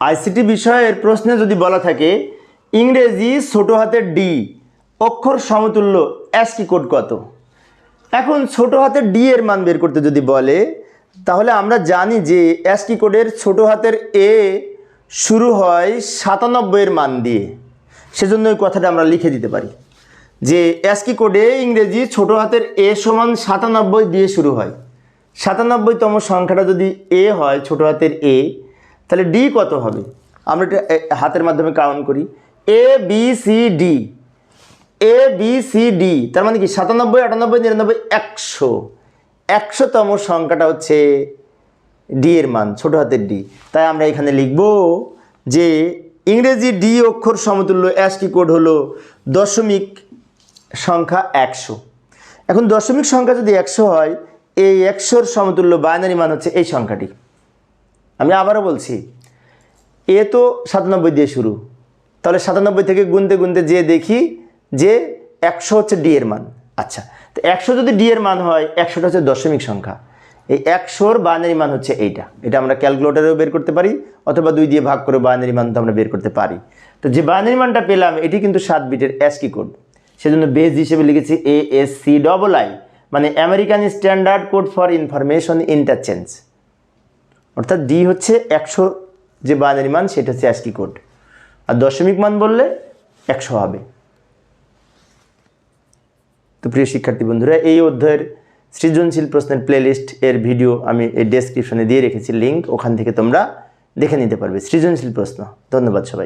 ICT বিষয়ের প্রশ্নে যদি বলা থাকে, ইংরেজি ছোট হাতের ডি, অক্ষর সমতুল্য অ্যাসকি কোড কত? এখন ছোট হাতের ডি এর মান বের করতে যদি বলে, তাহলে আমরা জানি যে অ্যাসকি কোডের ছোট হাতের এ শুরু হয় সাতানব্বইয়ের মান দিয়ে। সেজন্য ওই কথাটা আমরা লিখে দিতে পারি যে অ্যাসকি কোডে ইংরেজি ছোট হাতের এ সমান সাতানব্বই দিয়ে শুরু হয়। সাতানব্বইতম সংখ্যাটা যদি এ হয়, ছোট হাতের এ তাহলে ডি কত হবে? আমরা এটা হাতের মাধ্যমে কাউন্ট করি। A B C D A B C D তার মানে কি? সাতানব্বই, আটানব্বই, নিরানব্বই, একশো। একশোতম সংখ্যাটা হচ্ছে ডি এর মান, ছোট হাতের ডি তাই আমরা এখানে লিখব যে ইংরেজি ডি অক্ষর সমতুল্য অ্যাসকি কোড হলো? দশমিক সংখ্যা একশো। এখন দশমিক সংখ্যা যদি একশো হয়, এই একশোর সমতুল্য বাইনারি মান হচ্ছে এই সংখ্যাটি। আমি আবারও বলছি, এ তো সাতানব্বই দিয়ে শুরু। তাহলে সাতানব্বই থেকে গুনতে গুনতে যে দেখি যে একশো হচ্ছে ডি এর মান। আচ্ছা তো একশো যদি ডি এর মান হয়, একশোটা হচ্ছে দশমিক সংখ্যা। এই একশোর বাইনারি মান হচ্ছে এইটা। এটা আমরা ক্যালকুলেটারেও বের করতে পারি, অথবা দুই দিয়ে ভাগ করে বাইনারি মান তো আমরা বের করতে পারি। তো যে বাইনারি মানটা পেলাম, এটি কিন্তু সাত বিটের অ্যাসকি কোড সেজন্য বেস হিসেবে লিখেছি A S C double I মানে American standard code for information interchange অর্থাৎ ডি হচ্ছে একশো যে বাইনারি মান, সেটা হচ্ছে অ্যাসকি কোড আর দশমিক মান বললে একশো হবে। তো প্রিয় শিক্ষার্থী বন্ধুরা, এই অধ্যায়ের সৃজনশীল প্রশ্নের প্লেলিস্ট এর ভিডিও আমি এই ডেসক্রিপশনে দিয়ে রেখেছি। লিঙ্ক ওখান থেকে তোমরা দেখে নিতে পারবে। সৃজনশীল প্রশ্ন। ধন্যবাদ সবাই